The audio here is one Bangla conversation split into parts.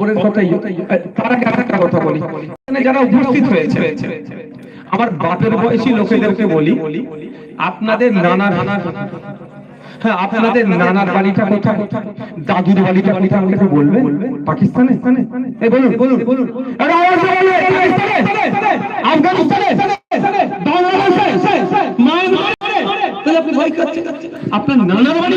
পরের কথাই তার আগে একটা কথা বলি। যারা উপস্থিত হয়েছে, আমার বাপের বয়সী লোকেদেরকে বলি, আপনাদের নানার হ্যাঁ আপনাদের নানার বাড়িটা কোথায়? দাদুর বাড়িটা আমাকে পাকিস্তানে? বলুন বলুন। আফগানিস্তানে। আপনার নানার বাড়ি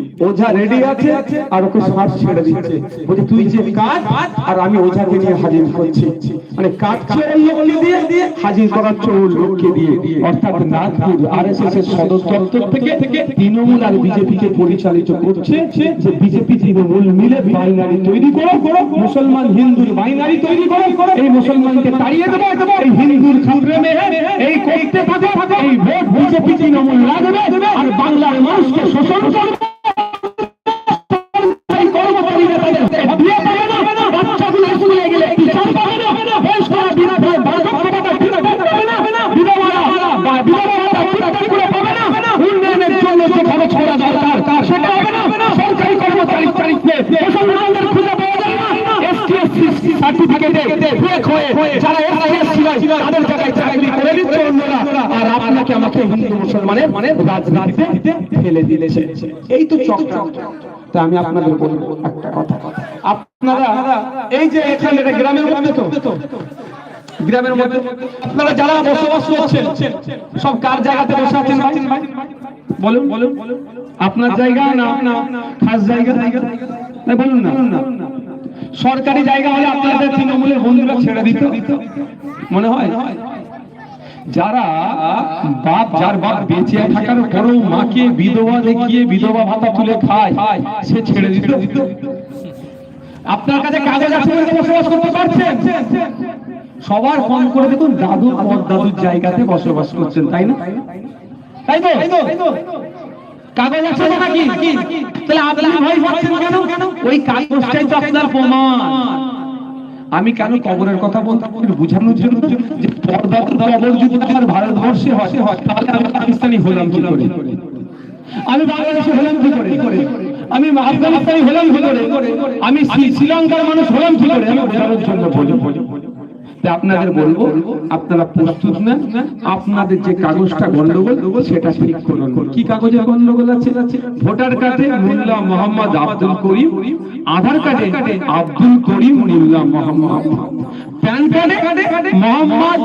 ওঝা রেডি আছে আর ওকে শ্বাস ছেড়ে দিচ্ছে। বলছে তুই যে কাজ আর আমি ওঝাকে নিয়ে হাজির করছি। মানে কাটছে ওই লোককে দিয়ে হাজির করাচ্ছে ওই লোককে দিয়ে অর্থাৎ নাগপুর আরএসএস এর সদর দপ্তর থেকে তৃণমূল আর বিজেপি কে পরিচালিত করছে যে বিজেপি তৃণমূল মিলে বাইনারি তৈরি করো মুসলমান হিন্দুর বাইনারি তৈরি করো এই মুসলমানকে তাড়িয়ে দেবো এই হিন্দুর খাবরে এই করতে থাকে এই ভোট বিজেপি তৃণমূল লাগবে আর বাংলার মানুষকে শোষণ করবে। আমি আপনাদের বলব একটা কথা। আপনারা এই যে এখানে গ্রামের গ্রামের মধ্যে আপনারা যারা বসবাস করছেন, সব কার জায়গাতে বসে আছেন বলুন বলুন। আপনার জায়গা না? খাস জায়গা? বলুন না। সরকারি জায়গা হলে আপনাদের তৃণমূলের বন্ধুরা ছেড়ে দিত? মনে হয়? যারা বাপ, যার বাপ বেঁচে থাকার পরেও মাকে বিধবা দেখিয়ে বিধবা ভাতা তুলে খায়, সে ছেড়ে দিত? আপনার কাছে কাগজ আছে বলে বসবাস করতে পারছেন? সবার ফোন করে দেখুন দাদু দাদুর জায়গাতে বসবাস করছেন, তাই না? তাই তো? কাগজ আছে নাকি? তাহলে আপনি ভয় পাচ্ছেন কেন? ওই কাগজটাই তো আপনার প্রমাণ। আমি কেন কবরের কথা বলতে বোঝানোর জন্য যে কবর যদি আমার ভারতবর্ষে হয় তাহলে আমি পাকিস্তানি হলাম কি করে? আমি বাংলাদেশে হলাম কি করে? আমি আফগানিস্তানি হলাম কি করে? আমি শ্রীলঙ্কার মানুষ হলাম কি করে? আমি বোঝানোর জন্য বলি। আপনাদের বলব আপনারা প্রস্তুত না আপনাদের যে কাগজটা গন্ডগোল সেটা ঠিক করুন। কি কাগজে গন্ডগোল আছে? ভোটার কার্ডে মোল্লা মোহাম্মদ আব্দুল করিম আধার কার্ডে আব্দুল করিম মোল্লা মোহাম্মদ। প্যান কার্ডে মোহাম্মদ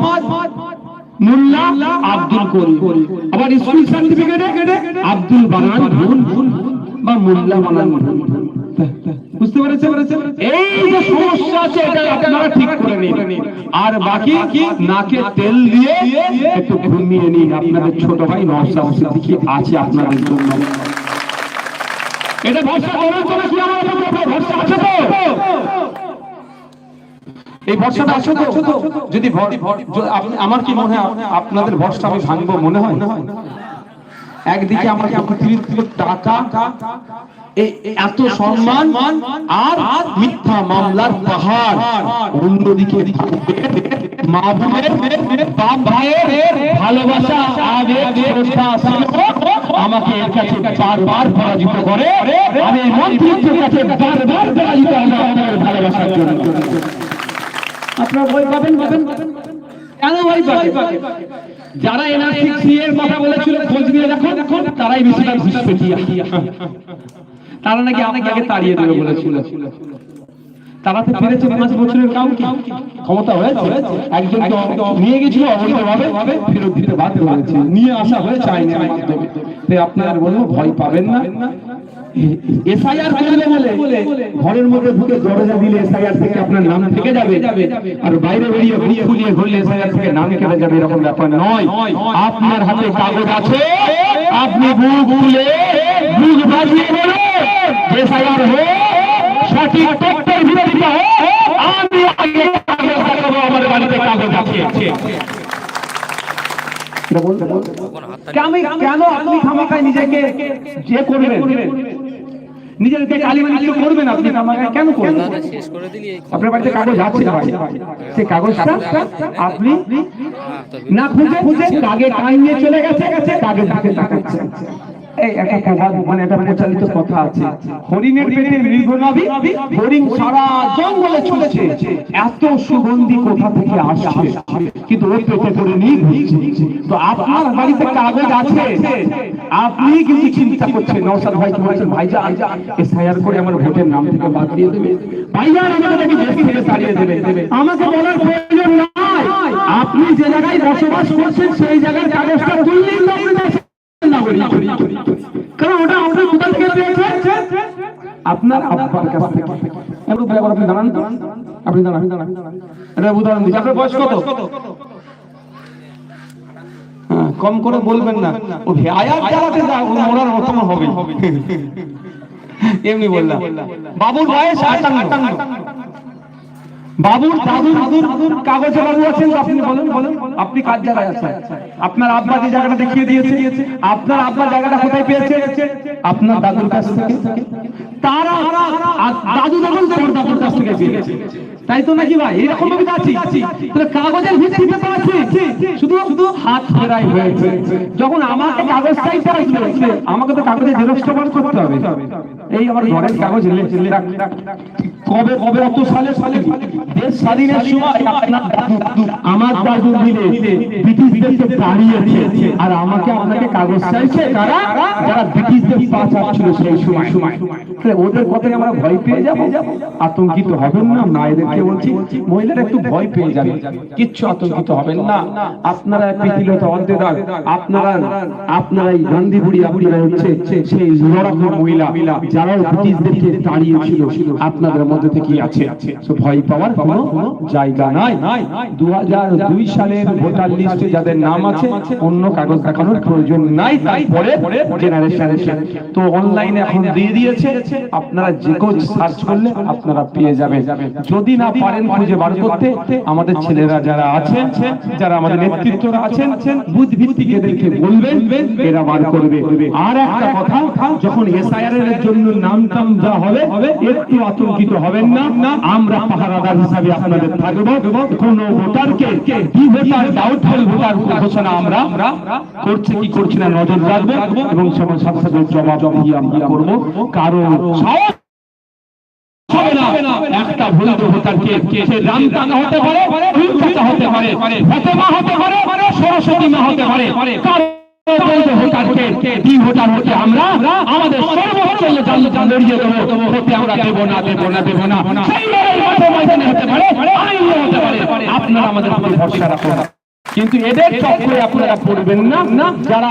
মোল্লা আব্দুল করিম। আবার স্কুল সার্টিফিকেটে আব্দুল বানান ভুল বা মোল্লা বানান ভুল বুঝতে এই যে সমস্যা আছে, এটা আপনারা ঠিক করে নিন। আর বাকি নাকে তেল দিয়ে একটু ঘুমিয়ে নিন। আপনাদের ছোট ভাই আছে আপনাদের জন্য। এটা ভরসা করার জন্য কি ভরসা আছে তো? এই ভরসাটা আছে তো? যদি আমার কি মনে হয় আপনাদের ভরসা আমি ভাঙবো মনে হয়? একদিকে আমাকে টাকা এত সম্মান আর মিথ্যা মামলার পাহাড়। অন্যদিকে ভালোবাসা আমাকে এর কাছে বারবার পরাজিত করে। আমি মন্ত্রীর কাছে বারবার পরাজিত ভালোবাসার জন্য। আপনারা ভয় পাবেন পাবেন কেন ভয় পাবেন? যারা এনআরসি সি এর কথা বলেছিল খোঁজ নিয়ে দেখো দেখো তারাই বেশিরভাগ ঘুষ পেটিয়া তারা নাকি আপনাকে তাড়িয়ে দেবে বলেছিল। তারাতে পেরেছে পাঁচ বছরের কাউ ক্ষমতা হয়েছে। একজন নিয়ে গেছিল অবৈধভাবে। ফেরত দিতে বাধ্য হয়েছে। নিয়ে আসা হয়েছে আইনের মাধ্যমে। তাই আপনারা বলব ভয় পাবেন না। এসআইআর করলে বলে ঘরের মধ্যে ঢুকে দরজা দিলে এসআইআর থেকে আপনার নাম থেকে যাবে। আর বাইরে বেরিয়ে বুক ফুলিয়ে ঘুরলে এসআইআর থেকে নাম কেটে যাবে এরকম ব্যাপার নয়। আপনার হাতে কাগজ আছে। আপনি বুক ফুলে বুক বাজিয়ে বলে এসআইআর হয়ে সঠিক তথ্যের বিরোধিতা হোক আমি আগে কাগজ দেখাবো আমার বাড়িতে কাগজ আছে আমি কেন আপনি খামাকায় নিজেকে যে করবেন? নিজেকে কালিমালিত করবেন আপনি খামাকায় কেন করবেন? দাদা শেষ করে দিলি এই আপনার বাড়িতে কাগজ আছে ভাই। সেই কাগজটা আপনি হ্যাঁ, না খুঁজে খুঁজে কাগে টাইমে চলে গেছে কাগে তাকাচ্ছে এই একটা প্রবাদ মানে একটা প্রচালিত কথা আছে। হরিণের পেটে মৃগনাভি হরিণ সারা জঙ্গলে ছুটেছে। এত সুগন্ধি কোথা থেকে আসছে? কিন্তু ওই পেটে করে নিয়ে তো আপনার বাড়িতে কাগজ আছে? আপনি কিন্তু চিন্তা করছেন? নওশাদ ভাই কি বলছেন? ভাইজান, এসআইআর করে আমার ভোটের নাম থেকে বাদ দিয়ে দেবে। ভাইজান, আমাকে নাকি দেশ থেকে তাড়িয়ে দেবে। আমাকে বলার প্রয়োজন নাই। আপনি যে জায়গায় বসবাস করছেন, সেই জায়গার কাগজটা তুললেই তো আপনার আব্বার কাছ থেকে। আপনি দাঁড়ান। আপনি দাঁড়ান দাঁড়ান। এটা উদাহরণ দিচ্ছি। আপনার বয়স কত? হ্যাঁ, কম করে বলবেন না। ও আয়াত চালাতে যা ওনার হবে। এমনি বললাম। বাবুর বয়স আটান্ন। বাবুর আপনার জায়গাটা দেখিয়ে দিয়েছে, আপনার আব্বা জায়গাটা কোথায় পেয়েছে? আপনার দাদুর কাছ থেকে। তারা দাদু যখন দাদুর কাছ থেকে তাই তো নাকি ভাই? এরকম ভাবে আছি তাহলে কাগজের ভিত্তিতে তো শুধু শুধু হাত ফেরাই হয়েছে। যখন আমাকে কাগজ চাইতে আসবে, আমাকে তো কাগজে জেরক্সটা বার করতে হবে। এই আমার ঘরের কাগজ কবে কবে অত সালে সালে? দেশ স্বাধীনের সময় আপনার দাদু আমার দাদু মিলে ব্রিটিশদেরকে তাড়িয়েছে। আর আমাকে আপনাকে কাগজ চাইছে কারা? যারা ব্রিটিশদের পাচার ছিল সেই সময়। তাহলে ওদের কথায় আমরা ভয় পেয়ে যাব? আতঙ্কিত হবেন না? মায়েদেরকে বলছি, মহিলারা একটু ভয় পেয়ে যাবে। কিচ্ছু আতঙ্কিত হবেন না। আপনারা পিতিলতা অর্ধেদার। আপনারা আপনারা এই গান্ধী বুড়ি আপনারা হচ্ছে সেই লড়াকু মহিলা যারা ব্রিটিশদেরকে তাড়িয়েছিল। আপনাদের মধ্যে থেকে আছে। তো ভয় পাওয়ার কোনো জায়গা নাই। দু দুই সালের ভোটার লিস্টে যাদের নাম আছে, অন্য কাগজ দেখানোর প্রয়োজন নাই। তারপরে জেনারেশন তো অনলাইনে এখন দিয়ে দিয়েছে। আপনারা যে কেউ সার্চ করলে আপনারা পেয়ে যাবেন। যদি না পারেন খুঁজে বার করতে, আমাদের ছেলেরা যারা আছেন, যারা আমাদের আছেন বলবেন, এরা বার করবে। আর একটা কথা, যখন এসআইআর এর জন্য নাম টাম যা হবে, একটু আতঙ্কিত হবেন না। আমরা পাহারাদার হিসাবে আপনাদের থাকব। কোন ভোটারকে ভোটার ডাউটফুল ভোটার ঘোষণা আমরা করছে, কি না, নজর রাখব। এবং সাথে সাথে দিয়ে আমরা করব। কারণ হবে না। একটা ভুল সে হতে পারে হতে পারে। ফতেমা হতে পারে সরস্বতী মা হতে পারে। আমাদের সর্বোচ্চ লড়িয়ে দেবো আমরা দেবো না দেবো না দেবো না। আপনারা আমাদের কিন্তু এদের চক্রে আপনারা পড়বেন না। না যারা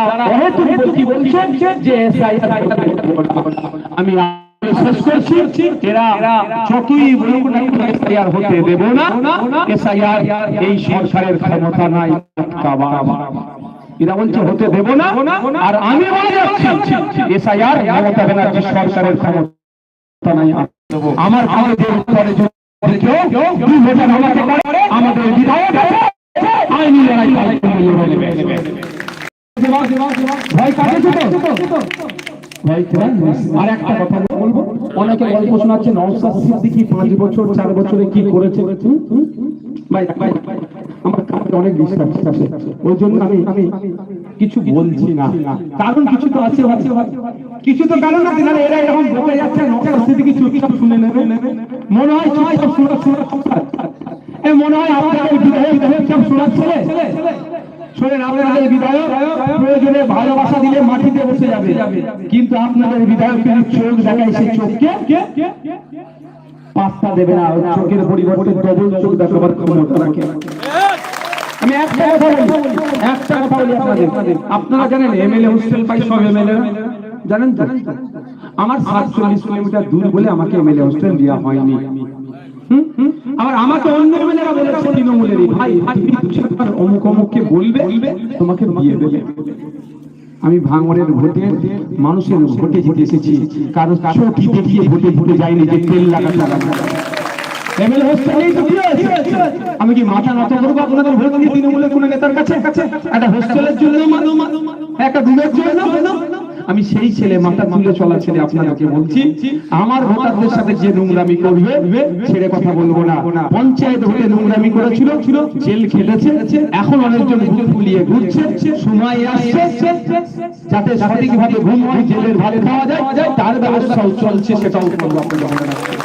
আমি শেষ করছি এরা যতই বলুক না এসআইআর হতে দেব না এসআইআর এই সরকারের ক্ষমতা নাই আটকাবার। এরা বলছে হতে দেব না আর আমি বলে যাচ্ছি এসআইআর মমতা ব্যানার্জি সরকারের ক্ষমতা নাই আমার কাগজের পরে যদি কেউ দুই আমাকে করে আমাদের বিধায়ক আইনি লড়াই ভয় কাটেছে তো কেন? আমার কাছে বলছি না। কারণ কিছু তো আছে কিছু তো কারণ আছে না এরা এরকম বলে যাচ্ছে, নওশাদ সিদ্দিকী চুপচাপ শুনে নেবে। মনে হয় মনে হয় বিধায়ক চুপচাপ শোনাচ্ছে। শোনেন, আপনাদের বিধায়ক প্রয়োজনে ভালোবাসা দিলে মাটিতে বসে যাবে। কিন্তু আপনাদের বিধায়ক চোখ দেখায় চোখকে দেবে না চোখের পরিবর্তে ডবল চোখ দেখাবার ক্ষমতা রাখে। আমি বলি বলি আপনাদের। আপনারা জানেন, এমএলএ হোস্টেল পাই সব এমএলএ জানেন তো? আমার সাতচল্লিশ কিলোমিটার দূর বলে আমাকে এমএলএ হোস্টেল দেওয়া হয়নি? আমাকে অন্য বলেছে তৃণমূলেরই। ভাই ভাই অমুক অমুককে বলবে, তোমাকে দিয়ে দেবে। আমি ভাঙড়ের ভোটে, মানুষের ভোটে জিতে এসেছি। কারণ চোখি দেখিয়ে ভোটে ভোটে যাইনি যে তেল লাগাতে আমি কি মাথা নত করব আপনাদের ভোট দিয়ে তৃণমূলের কোনো নেতার কাছে? একটা হোস্টেলের জন্য একটা জন্য আমি সেই ছেলে মাথা তুলে চলা ছেলে আপনাদেরকে বলছি, আমার ভোটারদের সাথে যে নোংরামি করবে, ছেড়ে কথা বলব না। পঞ্চায়েত ভোটে নোংরামি করেছিল ছিল জেল খেটেছে, এখন অনেকজন ভুল ফুলিয়ে ঘুরছে, সময় আসছে, যাতে সঠিকভাবে ঘুম জেলের ভাত খাওয়া যায়, তার ব্যবস্থাও চলছে, সেটাও করব আপনাদের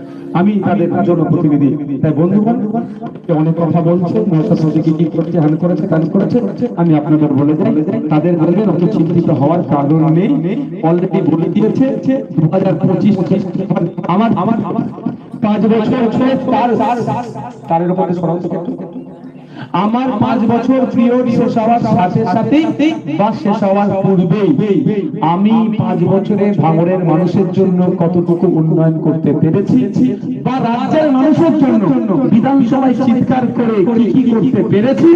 আমি তাদের জনপ্রতিনিধি তাই বন্ধু বান্ধব অনেক কথা বলছে মোদীকে কি করছে হান করেছে কান করেছে আমি আপনাদের বলে যাই তাদের বলবেন অত চিন্তিত হওয়ার কারণ নেই অলরেডি বলে দিয়েছে দু হাজার পঁচিশ আমার আমার পাঁচ বছর তার তার তারের উপরে সরাও তো একটু। আমার পাঁচ বছর পিরিয়ড শেষ হওয়ার সাথে সাথেই বা শেষ হওয়ার পূর্বেই আমি পাঁচ বছরে ভাঙরের মানুষের জন্য কতটুকু উন্নয়ন করতে পেরেছি? বা রাজ্যের মানুষের জন্য বিধানসভায় চিৎকার করে কি কি করতে পেরেছি,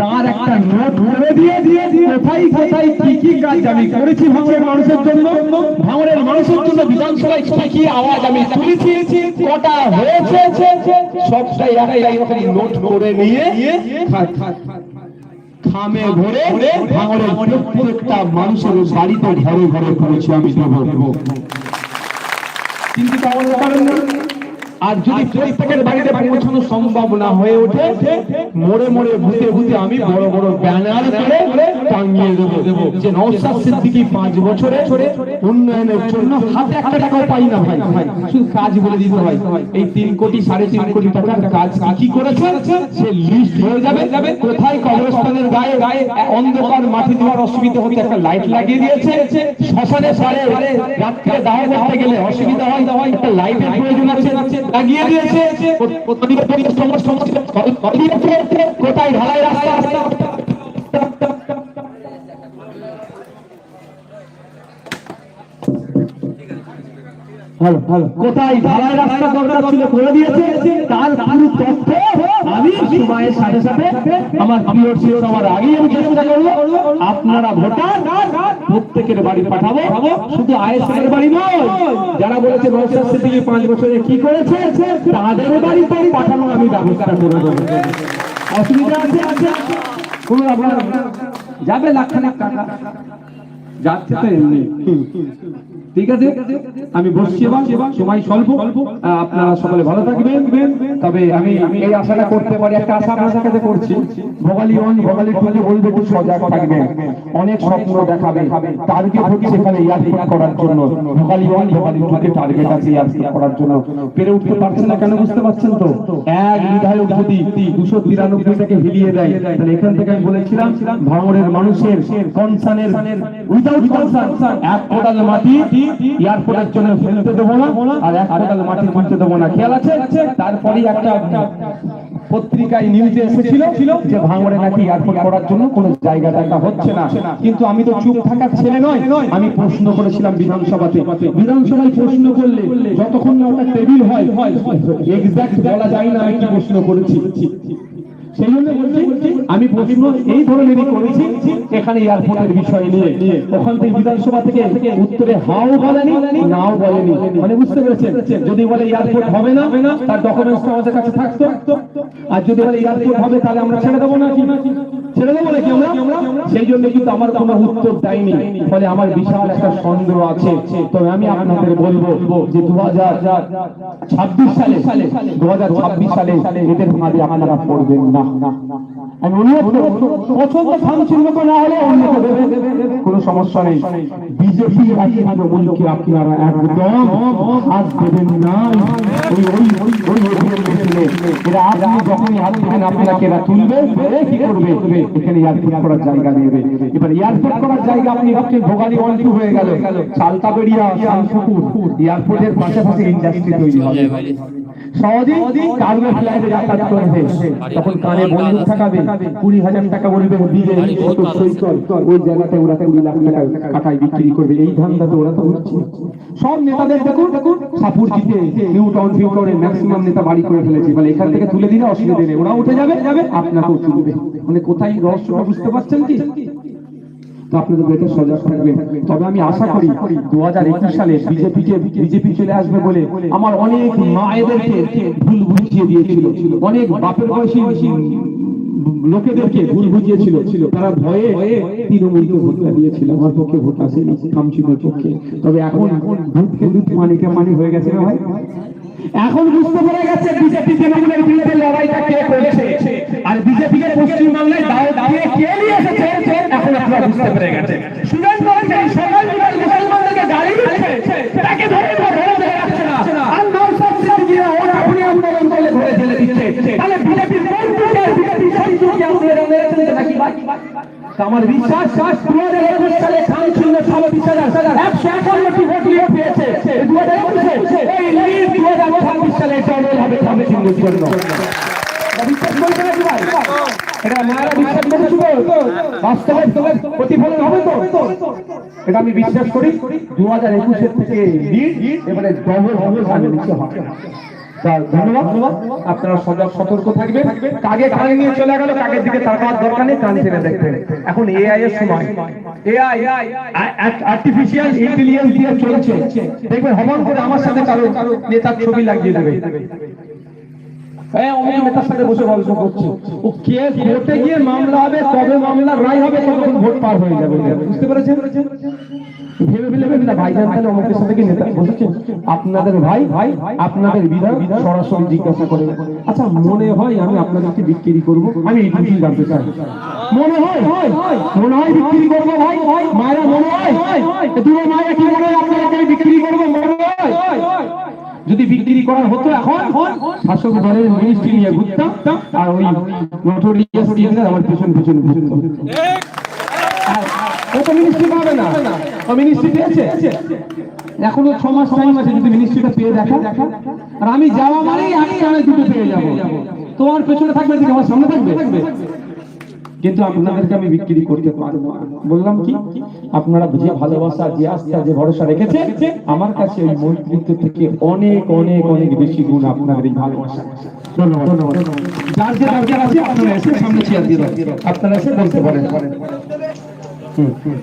তার একটা নোট করে দিয়ে দিয়ে কোথায় কোথায় কি কি কাজ আমি করেছি ভাঙড়ের মানুষের জন্য, ভাঙড়ের মানুষের জন্য বিধানসভায় কি কি আওয়াজ আমি তুলেছি, কটা হয়েছে, সবটাই একটাই নোট করে নিয়ে মানুষের বাড়িতে ঘরে ঘরে করেছি আমি দেবো নেই। আর যদি প্রত্যেকের বাড়িতে পৌঁছানো সম্ভব না হয়ে ওঠে মোড়ে মোড়ে ভূতে ভূতে আমি বড় বড় ব্যানার করে টাঙিয়ে দেবো যে নৌসাদ সিদ্দিকি পাঁচ বছরে উন্নয়নের জন্য হাতে একটা টাকাও পাই না ভাই। শুধু কাজ বলে দিতে হয়। এই তিন কোটি, সাড়ে তিন কোটি টাকার কাজ কি করেছে? সে লিস্ট হয়ে যাবে। কোথায় কবরস্থানের গায়ে গায়ে অন্ধকার মাটি দেওয়ার অসুবিধা হতে একটা লাইট লাগিয়ে দিয়েছে। শ্মশানে সারে রাত্রে দাহ করতে গেলে অসুবিধা হয়। হয় একটা লাইটের প্রয়োজন আছে, লাগিয়ে দিয়েছে। কোথায় ঢালাই রাস্তা ভালো ভালো আপনারা ভোটার, প্রত্যেকের বাড়ি পাঠাবো। শুধু বাড়ি নয়, যারা বলেছে পাঁচ বছরে কি করেছে, তাদের বাড়িতে পাঠানো আমি ব্যবস্থা করে দেবো। অসুবিধা আছে? যাবে লাখখানেক টাকা। যাচ্ছে তো এমনি। ঠিক আছে? আমি বসছি এবার। সময় স্বল্প। আপনারা সকলে ভালো থাকবেন। তবে আমি এই আশাটা করতে পারি, একটা আশা আপনার কাছে করছি। ভোগালী ওয়ান, ভোগালী টুকে বলবে একটু সজাগ থাকবেন। অনেক স্বপ্ন দেখাবে। টার্গেট হচ্ছে এখানে ইয়ারফিট করার জন্য। ভোগালী ওয়ান, ভোগালী টুকে টার্গেট আছে ইয়ারফিট করার জন্য। পেরে উঠতে পারছে না কেন বুঝতে পারছেন তো? এক বিধায়ক যদি দুশো তিরানব্বইটাকে হিলিয়ে দেয়, তাহলে এখান থেকে আমি বলেছিলাম, ভাঙড়ের মানুষের কনসার্নের উইদাউট কনসার্ন এক কোটাল মাটি এয়ারপোর্টের জন্য ফেলতে দেবো না, আর এক কোটাল মাটি তুলতে দেবো না। খেয়াল আছে? তারপরেই একটা পত্রিকায় নিউজে এসেছিল যে ভাঙড়ে নাকি এয়ারপোর্ট করার জন্য কোনো জায়গা হচ্ছে না। কিন্তু আমি তো চুপ থাকার ছেলে নয়, আমি প্রশ্ন করেছিলাম বিধানসভাতে। বিধানসভায় প্রশ্ন করলে যতক্ষণ না ওটা টেবিল হয় এক্সাক্ট বলা যায় না আমি প্রশ্ন করেছি। সেই জন্য বলছি, আমি প্রশ্ন এই ধরনেরই করেছি, এখানে এয়ারপোর্টের বিষয় নিয়ে। ওখান থেকে বিধানসভা থেকে উত্তরে হাও বলেনি, নাও বলেনি। মানে বুঝতে পেরেছেন? যদি বলে এয়ারপোর্ট হবে না, তার ডকুমেন্টস আমাদের কাছে থাকতো। আর যদি বলে এয়ারপোর্ট হবে, তাহলে আমরা ছেড়ে দেবো নাকি? ছেড়ে দেবো নাকি আমরা? সেই জন্য কিন্তু আমার কোনো উত্তর দেয়নি। ফলে আমার বিশাল একটা সন্দেহ আছে। তবে আমি আপনাদের বলব যে দু হাজার ছাব্বিশ সালে দু হাজার ছাব্বিশ সালে এদের ফাঁদে আপনারা পড়বেন না। আপনাকে তুলবে। কি করবে? এখানে এয়ারপোর্ট করার জায়গা নেবে এবার এয়ারপোর্ট করার জায়গা আপনি ভাবছেন, ভোগালী ওয়ান হয়ে গেল। চালতাবেড়িয়া শামসুপুর এয়ারপোর্টের পাশাপাশি ইন্ডাস্ট্রি তৈরি হবে। সহজেই কার্গো ফ্লাইটে যাতায়াত করবে তখন কানে বন্দুক থাকাবে কুড়ি হাজার টাকা বলবে দিবে কত সই কর ওই জায়গাতে ওরা কুড়ি লাখ টাকা কাটায় বিক্রি করবে। এই ধান্দাতে ওরা তো উঠছে সব নেতাদের দেখুন দেখুন সাপুর জিতে নিউ টাউন ফিউ করে ম্যাক্সিমাম নেতা বাড়ি করে ফেলেছে। বলে এখান থেকে তুলে দিলে অসুবিধা নেই। ওরা উঠে যাবে যাবে আপনাকেও তুলবে। মানে কোথায় রহস্যটা বুঝতে পারছেন কি? আপনাদের সজাগ থাকবেন তবে আমি আশা করি দু হাজার একুশ সালে বিজেপি চলে আসবে বলে আমার অনেক ভুল বুঝিয়ে দিয়েছিল। অনেক বাপের বয়সী লোকেদেরকে ভুল বুঝিয়েছিল। তারা ভয়ে তৃণমূলকে ভোটটা দিয়েছিল আমার পক্ষে ভোট আসেনি, কামচিনের পক্ষে। তবে এখন ভূতকে দুধ মানিকে মানি হয়ে গেছে ভাই। এখন বুঝতে পেরে গেছে বিজেপি তৃণমূলের বিরুদ্ধে লড়াইটা কে করেছে আর বিজেপি কে পশ্চিম বাংলায় দাও দিয়ে কে নিয়ে এসেছে? আপনারা বুঝতে পেরে গেছে। সুরেশ বলছে সকাল বিকাল মুসলমানদেরকে গালি দিচ্ছে তাকে ধরে ধরে রাখছে না। আর নৌসাদ সিদ্দিকী ওর আপনি আন্দোলন করলে ধরে ফেলে দিচ্ছে। তাহলে বিজেপির কোন দুর্গের বিজেপি সৈন্যকে আপনারা মেরেছেন নাকি তা আমার বিশ্বাস শ্বাস দু হাজার একুশ সালে খান ছিল ষোলো বিশ হাজার একশো একান্নটি ভোট নিয়ে পেয়েছে। দু হাজার একুশে এই দু হাজার ছাব্বিশ সালে ডবল হবে খান সিংহের জন্য এটা বিশ্বাস করতে নাকি ভাই এটা মায়েরা বিশ্বাস করেছিল বাস্তবে প্রতিফলন হবে তো এটা আমি বিশ্বাস করি দু হাজার একুশের থেকে এবারে ডবল হবে ধন্যবাদ আপনারা সতর্ক এর সময়। আর্টিফিশিয়াল দিয়ে দেখবেন করে আমার সাথে নেতার ছবি লাগিয়ে হ্যাঁ আপনাদের ভাই ভাই আপনাদের বিধান সরাসরি জিজ্ঞাসা করে। আচ্ছা মনে হয় আমি আপনাদেরকে বিক্রি করব? আমি জানতে চাই। মনে হয় বিক্রি করব ভাই? মায়েরা মনে হয়? মায়েরা কি মনে হয় আপনাদেরকে বিক্রি করব? মনে হয়? যদি বিক্রি করা হতো এখন, শাসক দলের মিনিস্ট্রি নিয়ে ঘুরতাম আর ওই আমার পিছন পিছন এখনও ছ মাস টাইম আছে, যদি মিনিস্ট্রিটা পেয়ে দেখা। আর আমি যাওয়া মানেই নয় দুটো পেয়ে যাব। তোমার পেছনে থাকবে আমার সামনে থাকবে? কিন্তু আপনাদেরকে আমি বিক্রি করতে পারব। বললাম কি? আপনারা যে ভালোবাসা যে আস্থা যে ভরসা রেখেছে আমার কাছে ওই মৈত্রিত্ব থেকে অনেক অনেক অনেক বেশি গুণ আপনাদের ভালোবাসা। আপনারা এসে বলতে পারেন। হুম, হুম।